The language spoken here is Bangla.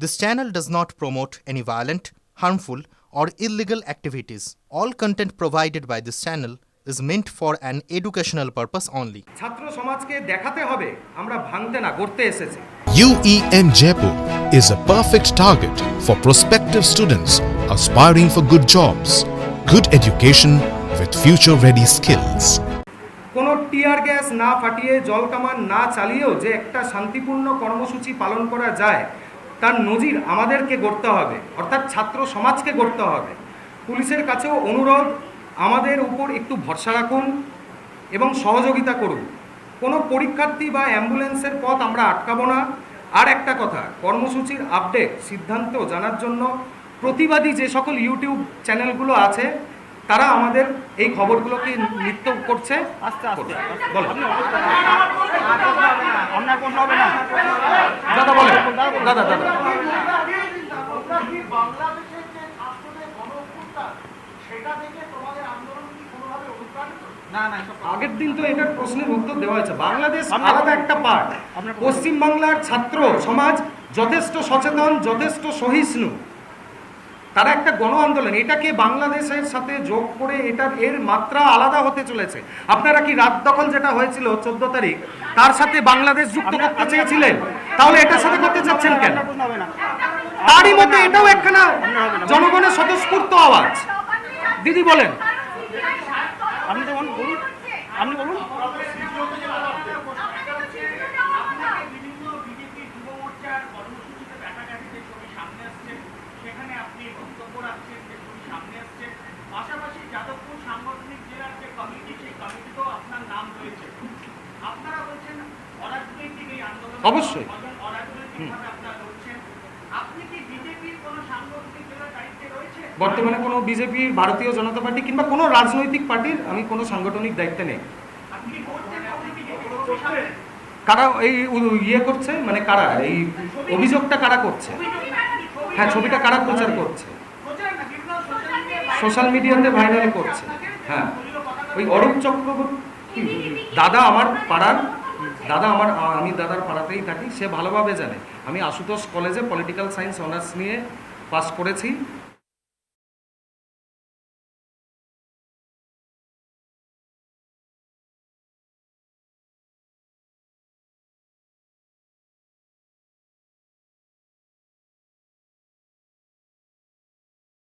This channel does not promote any violent, harmful, or illegal activities. All content provided by this channel is meant for an educational purpose only. ছাত্র সমাজকে দেখাতে হবে আমরা ভাঙতে না গড়তে এসেছি UEM Jaipur is a perfect target for prospective students aspiring for good jobs, good education with future ready skills. কোনো টিয়ার গ্যাস না ফাটিয়ে জল কামান না চালিয়েও যে একটা শান্তিপূর্ণ কর্মসূচি পালন করা যায় তার নজির আমাদেরকে গড়তে হবে অর্থাৎ ছাত্র সমাজকে গড়তে হবে। পুলিশের কাছেও অনুরোধ আমাদের উপর একটু ভরসা রাখুন এবং সহযোগিতা করুন। কোনো পরীক্ষার্থী বা অ্যাম্বুলেন্সের পথ আমরা আটকাবো না। আর একটা কথা কর্মসূচির আপডেট সিদ্ধান্ত জানার জন্য প্রতিবাদী যে সকল ইউটিউব চ্যানেলগুলো আছে তারা আমাদের এই খবরগুলোকে নৃত্য করছে। আস্তে আস্তে বলো। আপনার প্রশ্ন হবে না। দাদা বলে। দাদা দাদা। না না আগের দিন তো এটার প্রশ্নের উত্তর দেওয়া হয়েছে। বাংলাদেশ আলাদা একটা পার্ট। পশ্চিমবাংলার পশ্চিম বাংলার ছাত্র সমাজ যথেষ্ট সচেতন যথেষ্ট সহিষ্ণু। তারা একটা গণ আন্দোলন এটাকে বাংলাদেশের সাথে যোগ করে এটার এর মাত্রা আলাদা হতে চলেছে? আপনারা কি রাত দখল যেটা হয়েছিল চোদ্দ তারিখ তার সাথে বাংলাদেশ যুক্ত করতে চেয়েছিলেন? তাহলে এটার সাথে করতে চাচ্ছেন কেন? তারই মধ্যে এটাও একখানা। জনগণের স্বতঃস্ফূর্ত আওয়াজ। দিদি বলেন আপনি তো বলুন বলুন আপনি বলুন পাশাপাশি যাদবপুর সাংগঠনিক জেলার যে কমিটি সেই কমিটিতেও আপনার নাম রয়েছে আপনারা বলছেন অরাজনৈতিক এই আন্দোলন অবশ্যই। অরাজনৈতিকভাবে আপনারা লড়ছেন আপনি কি বিজেপির কোনো সাংগঠনিক জেলার দায়িত্বে রয়েছে বর্তমানে কোনো বিজেপি ভারতীয় জনতা পার্টি কিংবা কোনো রাজনৈতিক পার্টির আমি কোনো সাংগঠনিক দায়িত্বে নেই। কারা এই ইয়ে করছে? মানে কারা? এই অভিযোগটা কারা করছে? হ্যাঁ ছবিটা কারা প্রচার করছে? সোশ্যাল মিডিয়াতে ভাইরাল করছে। হ্যাঁ। ওই অরূপ চক্রবর্তী দাদা আমার পাড়ার দাদা আমার, আমি দাদার পাড়াতেই থাকি, সে ভালোভাবে জানে। আমি আশুতোষ কলেজে পলিটিক্যাল সায়েন্স অনার্স নিয়ে পাস করেছি।